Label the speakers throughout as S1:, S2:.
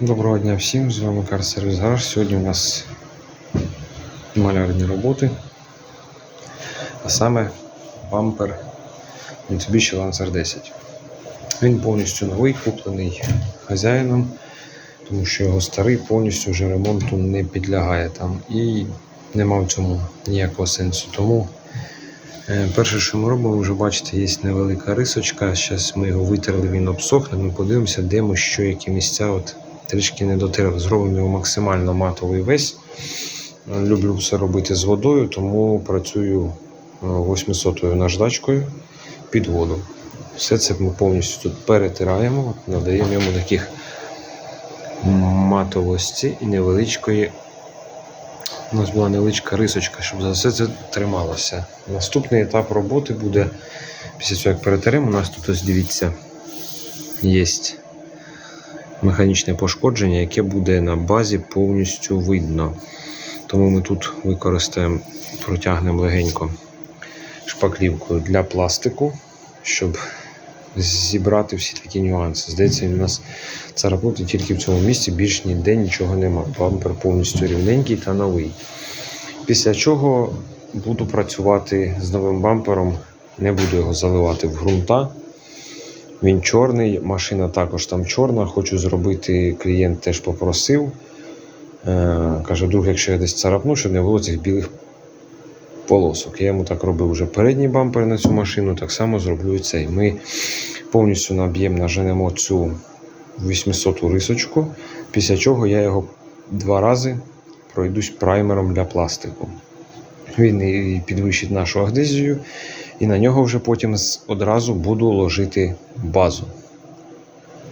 S1: Доброго дня всім, з вами Кар Гараж. Сьогодні у нас малярні роботи, а саме бампер Mitsubishi Lancer 10. Він повністю новий, куплений хазяїном, тому що його старий повністю вже ремонту не підлягає там і нема в цьому ніякого сенсу. Тому е, перше, що ми робимо, вже бачите, є невелика рисочка. Зараз ми його витерли, він обсохне. Ми подивимося, де ми що, які місця. От трішки не дотерли. Зробимо його максимально матовий весь. Люблю все робити з водою, тому працюю 800 наждачкою під воду. Все це ми повністю тут перетираємо, надаємо йому таких матовості і невеличкої. У нас була невеличка рисочка, щоб за все це трималося. Наступний етап роботи буде після цього, як перетеремо, у нас тут ось дивіться, є механічне пошкодження, яке буде на базі повністю видно. Тому ми тут використаємо, протягнемо легенько шпаклівкою для пластику, щоб зібрати всі такі нюанси. Здається, у нас царапнути тільки в цьому місці більш ніде нічого нема. Бампер повністю рівненький та новий. Після чого буду працювати з новим бампером, не буду його заливати в ґрунта. Він чорний, машина також там чорна. Хочу зробити, клієнт теж попросив. Е, каже, друг, якщо я десь царапну, щоб не було цих білих полосок. Я йому так робив вже передній бампер на цю машину, так само зроблю і цей. Ми повністю наб'ємо, наженемо цю 800 рисочку, після чого я його два рази пройдусь праймером для пластику. Він і підвищить нашу адезію, і на нього вже потім одразу буду ложити базу.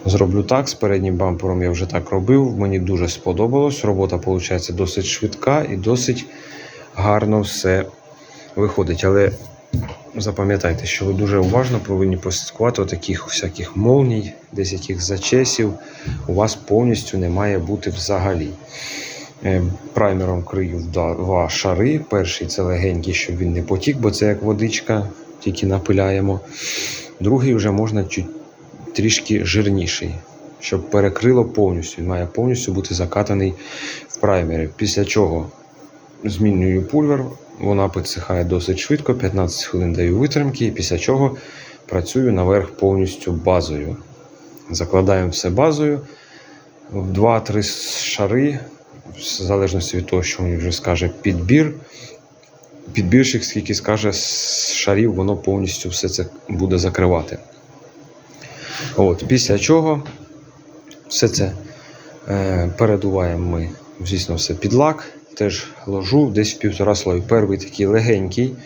S1: Зроблю так, з переднім бампером я вже так робив. Мені дуже сподобалось. Робота виходить досить швидка і досить гарно все виходить. Але запам'ятайте, що ви дуже уважно повинні прослідкувати таких всяких молній, десь яких зачесів. У вас повністю не має бути взагалі. Е, Праймером крию два шари. Перший це легенький, щоб він не потік, бо це як водичка, тільки напиляємо. Другий вже можна чуть трішки жирніший, щоб перекрило повністю. Він має повністю бути закатаний в праймері. Після чого змінюю пульвер, вона підсихає досить швидко, 15 хвилин даю витримки, після чого працюю наверх повністю базою. Закладаємо все базою в 2-3 шари, в залежності від того, що мені вже скаже підбір. Підбірщик, скільки скаже з шарів, воно повністю все це буде закривати. От, після чого все це е, передуваємо ми, звісно, все під лак. Теж ложу десь півтора слою. Перший такий легенький.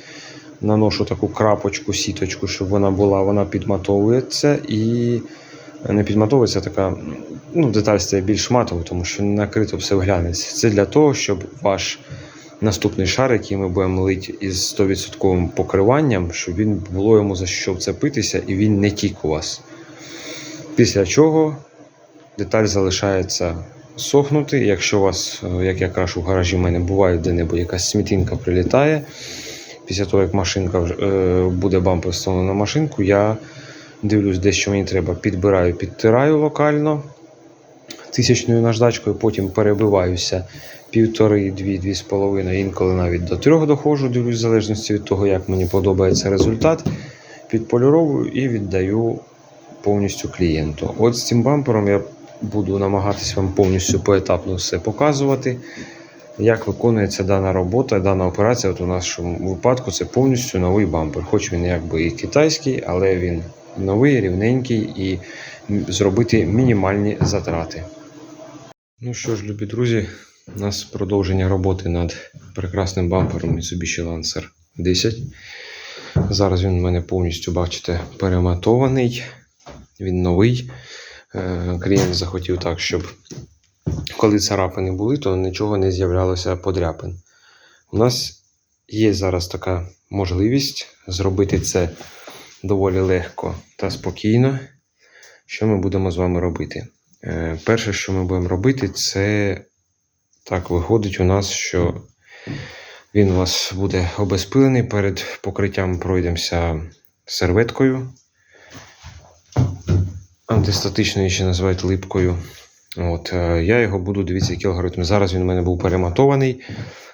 S1: Наношу таку крапочку, сіточку, щоб вона була, вона підматовується і не підматовується така. Ну, деталь стає більш матовою, тому що накрито все вглянеться. Це для того, щоб ваш наступний шар, який ми будемо лити із 100% покриванням, щоб він було йому за що вцепитися і він не тік у вас. Після чого деталь залишається сохнути. Якщо у вас, е, як я кажу, в гаражі в мене буває де-небудь якась смітинка прилітає. Після того, як машинка е, буде бампер встановлено на машинку, я дивлюсь, де що мені треба, підбираю, підтираю локально тисячною наждачкою, потім перебиваюся півтори, дві, дві з половиною, інколи навіть до трьох доходжу, дивлюсь, в залежності від того, як мені подобається результат. Підполіровую і віддаю повністю клієнту. От з цим бампером я буду намагатись вам повністю поетапно все показувати, як виконується дана робота, дана операція. От у нашому випадку це повністю новий бампер. Хоч він якби і китайський, але він новий, рівненький і зробити мінімальні затрати. Ну що ж, любі друзі, у нас продовження роботи над прекрасним бампером Mitsubishi Lancer 10. Зараз він у мене повністю, бачите, перематований. Він новий. Е, Клієнт захотів так, щоб коли царапини були, то нічого не з'являлося подряпин. У нас є зараз така можливість зробити це доволі легко та спокійно. Що ми будемо з вами робити? Е, Перше, що ми будемо робити, це так виходить у нас, що він у вас буде обезпилений. Перед покриттям пройдемося серветкою. Антистатичною ще називають липкою. От, е, я його буду, дивіться, який. Зараз він у мене був перематований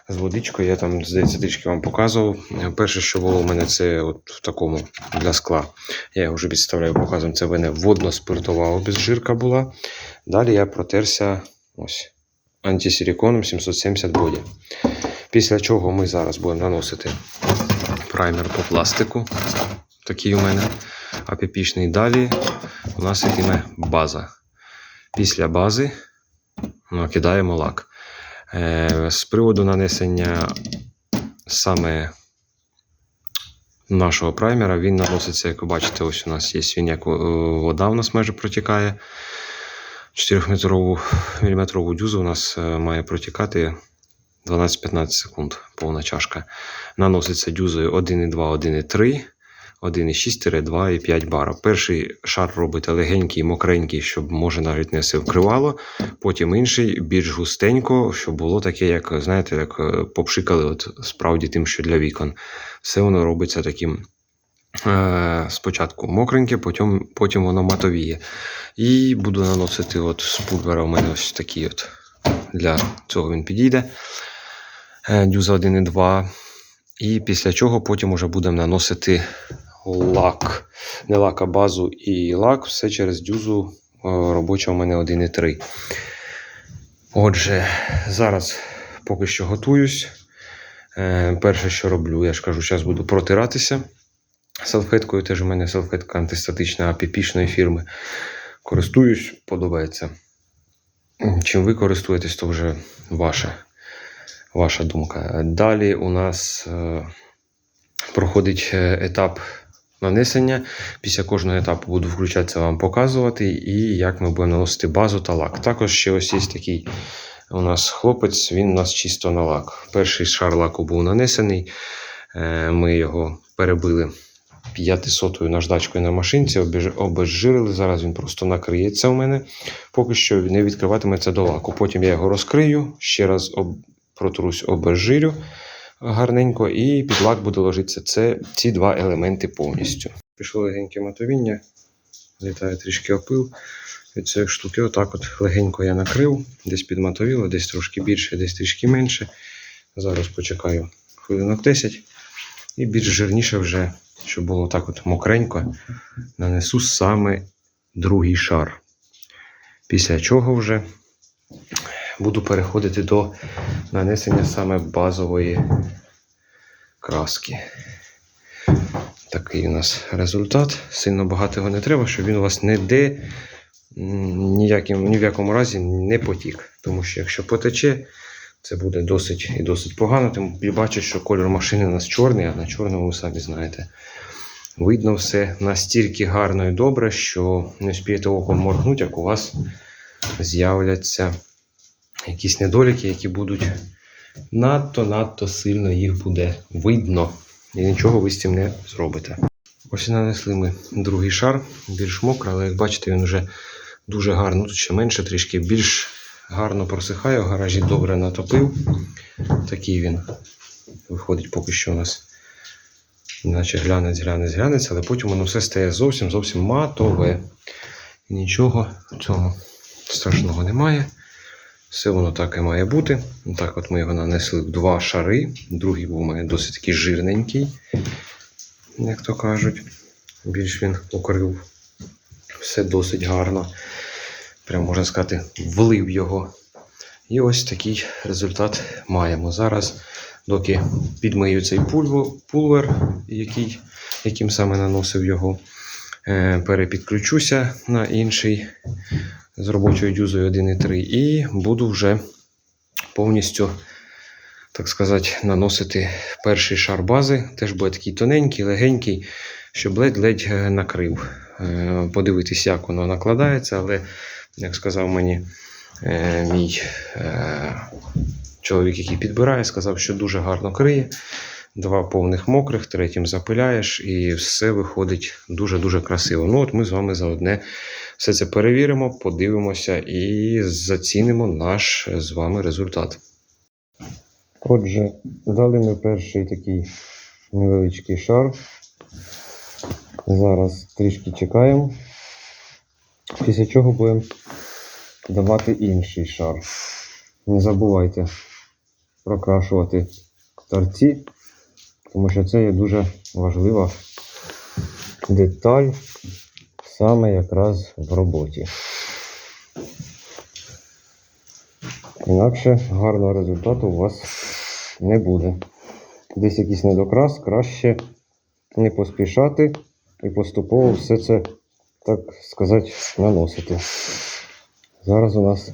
S1: з водичкою. Я там, здається, трішки вам показував. Перше, що було у мене, це от в такому для скла. Я його вже підставляю, показую. Це в мене водно-спиртова обезжирка була. Далі я протерся ось антисиліконом 770 боді. Після чого ми зараз будемо наносити праймер по пластику. Такий у мене апіпішний. Далі у нас йтиме база. Після бази накидаємо лак. Е, з приводу нанесення саме нашого праймера, він наноситься, як ви бачите, ось у нас є він, як е, вода у нас майже протікає. 4-метрову міліметрову дюзу у нас е, має протікати 12-15 секунд, повна чашка. Наноситься дюзою 1,2, 1,3, 1,6-2 і 5 бара. Перший шар робите легенький, мокренький, щоб може навіть не все вкривало. Потім інший, більш густенько, щоб було таке, як знаєте, як е, попшикали, от справді тим, що для вікон. Все воно робиться таким. е, Спочатку мокреньке, потім, потім воно матовіє. І буду наносити от з пульвера у мене ось такий от. Для цього він підійде. Е, Дюза 1,2. І після чого потім уже будемо наносити лак. Не лак, а базу і лак. Все через дюзу е, робоча у мене 1,3. Отже, зараз поки що готуюсь. Е, Перше, що роблю, я ж кажу, зараз буду протиратися салфеткою. Теж у мене салфетка антистатична апіпішної фірми. Користуюсь, подобається. Чим ви користуєтесь, то вже ваше, ваша думка. Далі у нас е, проходить етап нанесення. Після кожного етапу буду включатися вам показувати, і як ми будемо наносити базу та лак. Також ще ось є такий у нас хлопець, він у нас чисто на лак. Перший шар лаку був нанесений. Е, Ми його перебили п'ятисотою наждачкою на машинці, обезжирили. Зараз він просто накриється у мене. Поки що не відкриватиметься до лаку. Потім я його розкрию, ще раз протрусь обезжирю гарненько, і під лак буде ложитися це, ці два елементи повністю. Пішло легеньке матовіння, літає трішки опил від цієї штуки. Отак от легенько я накрив, десь підматовіло, десь трошки більше, десь трішки менше. Зараз почекаю хвилинок 10 і більш жирніше вже, щоб було так от мокренько, нанесу саме другий шар. Після чого вже буду переходити до нанесення саме базової краски. Такий у нас результат. Сильно багато його не треба, щоб він у вас не де ніяким, ні в якому разі не потік. Тому що якщо потече, це буде досить і досить погано. Тим бачу, що кольор машини у нас чорний, а на чорному ви самі знаєте. Видно все настільки гарно і добре, що не вспієте оком моргнути, як у вас з'являться якісь недоліки, які будуть надто-надто сильно їх буде видно. І нічого ви з цим не зробите. Ось нанесли ми другий шар, більш мокрий, але як бачите, він вже дуже гарно. Ще менше трішки, більш гарно просихає. В гаражі добре натопив. Такий він виходить поки що у нас. Наче глянець, глянець, глянець, але потім воно все стає зовсім зовсім матове. І нічого в цьому страшного немає. Все воно так і має бути. Так от ми його нанесли в два шари. Другий був у мене досить такий жирненький, як то кажуть. Більш він укрив все досить гарно. Прям можна сказати, влив його. І ось такий результат маємо. Зараз, доки підмию цей пулвер, який, яким саме наносив його, е, перепідключуся на інший з робочою дюзою 1.3 і буду вже повністю, так сказати, наносити перший шар бази. Теж буде такий тоненький, легенький, щоб ледь-ледь е, накрив. Е, Подивитись, як воно накладається, але, як сказав мені е, мій чоловік, який підбирає, сказав, що дуже гарно криє. Два повних мокрих, третім запиляєш, і все виходить дуже-дуже красиво. Ну, от ми з вами заодне все це перевіримо, подивимося і зацінимо наш з вами результат. Отже, дали ми перший такий невеличкий шар. Зараз трішки чекаємо. Після чого будемо давати інший шар. Не забувайте прокрашувати торці, тому що це є дуже важлива деталь саме якраз в роботі. Інакше гарного результату у вас не буде. Десь якийсь недокрас, краще не поспішати і поступово все це, так сказати, наносити. Зараз у нас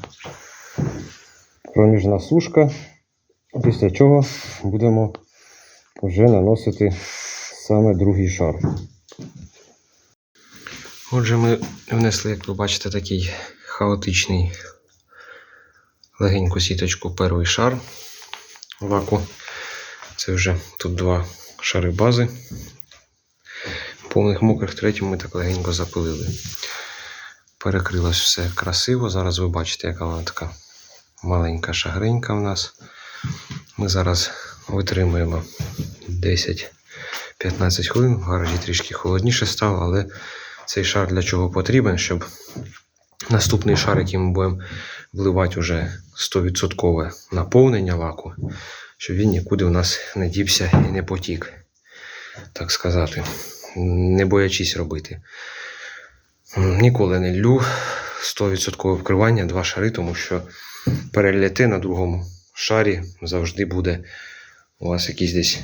S1: проміжна сушка, після чого будемо вже наносити саме другий шар. Отже, ми внесли, як ви бачите, такий хаотичний легеньку сіточку перший шар лаку. Це вже тут два шари бази. Повних мокрих третім ми так легенько запилили. Перекрилось все красиво. Зараз ви бачите, яка вона така маленька шагренька в нас. Ми зараз витримуємо 10-15 хвилин. В гаражі трішки холодніше стало, але цей шар для чого потрібен, щоб наступний шар, який ми будемо вливати уже 100% наповнення лаку, щоб він нікуди у нас не дівся і не потік, так сказати, не боячись робити. Ніколи не лью 100% вкривання, два шари, тому що переляти на другому шарі завжди буде у вас якісь десь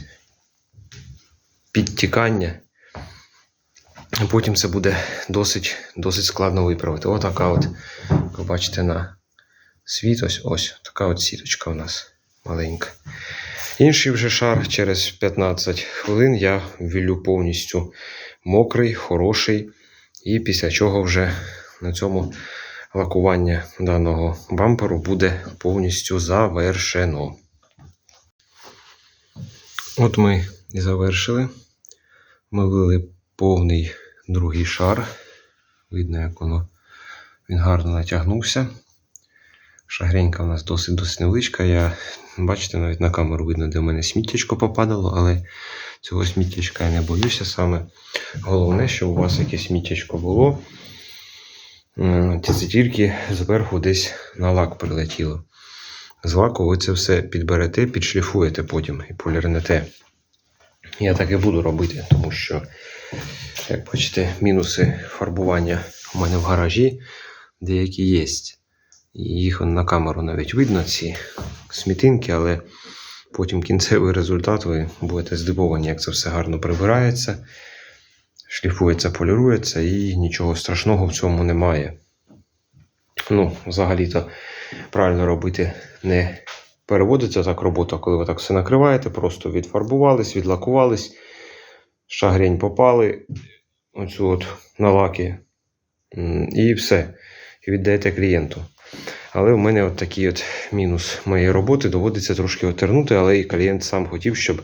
S1: підтікання. Потім це буде досить, досить складно виправити. Отака от, ви бачите, на світ, ось ось така от сіточка у нас маленька. Інший вже шар через 15 хвилин я ввілю повністю мокрий, хороший. І після чого вже на цьому лакування даного бамперу буде повністю завершено. От ми і завершили. Ми вилили повний другий шар. Видно, як воно він гарно натягнувся. Шагренька у нас досить досить невеличка. Я, бачите, навіть на камеру видно, де в мене сміттячко попадало, але цього сміттячка я не боюся саме. Головне, щоб у вас якесь сміттячко було. Це тільки зверху десь на лак прилетіло. З лаку ви це все підберете, підшліфуєте потім і полірнете. Я так і буду робити, тому що, як бачите, мінуси фарбування у мене в гаражі деякі є. Їх на камеру навіть видно, ці смітинки, але потім кінцевий результат ви будете здивовані, як це все гарно прибирається, шліфується, полірується і нічого страшного в цьому немає. Ну, взагалі-то правильно робити не переводиться так робота, коли ви так все накриваєте, просто відфарбувались, відлакувались, шагрень попали, оцю от на лаки, і все. І віддаєте клієнту. Але в мене от такий от мінус моєї роботи. Доводиться трошки отернути, але і клієнт сам хотів, щоб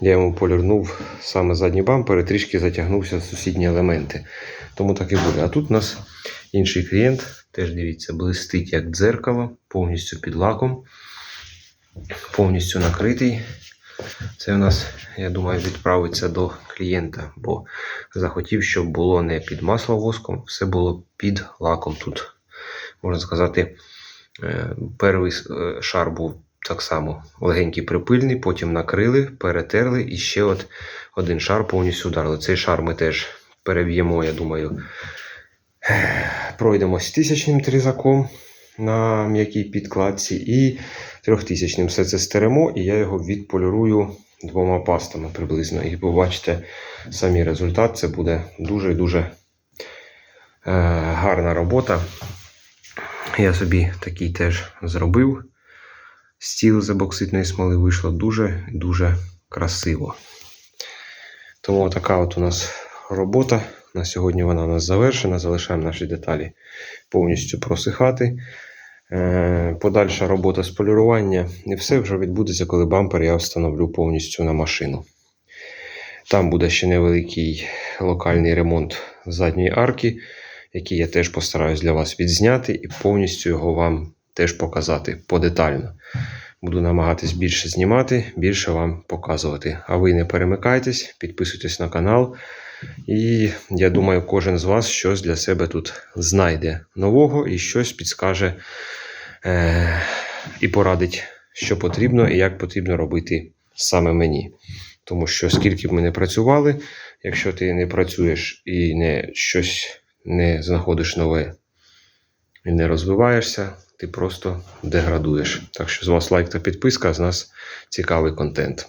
S1: я йому полірнув саме задні бампери, трішки затягнувся сусідні елементи. Тому так і буде. А тут у нас інший клієнт, теж дивіться, блистить як дзеркало, повністю під лаком, повністю накритий. Це у нас, я думаю, відправиться до клієнта, бо захотів, щоб було не під масловоском, все було під лаком. Тут, можна сказати, е, перший е, шар був так само легенький припильний, потім накрили, перетерли і ще от один шар повністю ударили. Цей шар ми теж переб'ємо, я думаю, пройдемось тисячним тризаком на м'якій підкладці і трьохтисячним. Все це стеремо, і я його відполірую двома пастами приблизно. І побачите самі результат. Це буде дуже-дуже е, гарна робота. Я собі такий теж зробив. Стіл з ебоксидної смоли вийшло дуже-дуже красиво. Тому така от у нас робота. На сьогодні вона у нас завершена. Залишаємо наші деталі повністю просихати. Е, Подальша робота з полірування. І все вже відбудеться, коли бампер я встановлю повністю на машину. Там буде ще невеликий локальний ремонт задньої арки, який я теж постараюсь для вас відзняти і повністю його вам теж показати подетально. Буду намагатись більше знімати, більше вам показувати. А ви не перемикайтесь, підписуйтесь на канал, І я думаю, кожен з вас щось для себе тут знайде нового і щось підскаже е- і порадить, що потрібно і як потрібно робити саме мені. Тому що скільки б ми не працювали, якщо ти не працюєш і не щось не знаходиш нове і не розвиваєшся, ти просто деградуєш. Так що з вас лайк та підписка, з нас цікавий контент.